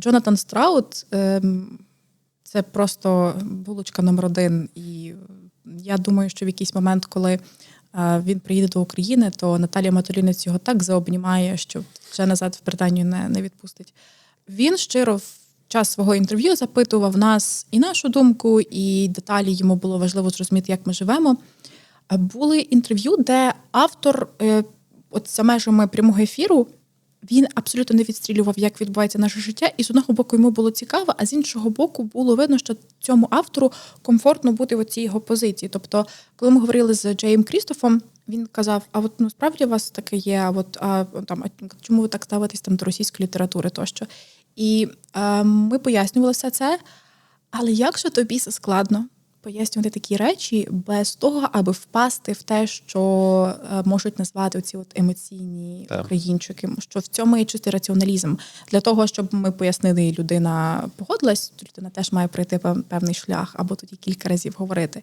Джонатан Страут ем, це просто булочка номер один. І я думаю, що в якийсь момент, коли е, він приїде до України, то Наталія Матулінець його так заобнімає, що вже назад в Британію не, не відпустить. Він щиро в час свого інтерв'ю запитував нас і нашу думку, і деталі йому було важливо зрозуміти, як ми живемо. Були інтерв'ю, де автор, е, от за межами прямого ефіру, він абсолютно не відстрілював, як відбувається наше життя, і з одного боку йому було цікаво, а з іншого боку було видно, що цьому автору комфортно бути в цій його позиції. Тобто, коли ми говорили з Джеєм Крістофом, він казав: А от ну справді у вас таке є? А от а там а чому ви так ставитесь там до російської літератури тощо? І е, ми пояснювали все це. Але як же тобі це складно пояснювати такі речі без того, аби впасти в те, що е, можуть назвати ці от емоційні Так. українчики, що в цьому є чистий раціоналізм. Для того, щоб ми пояснили, людина погодилась, людина теж має пройти пев- певний шлях, або тоді кілька разів говорити.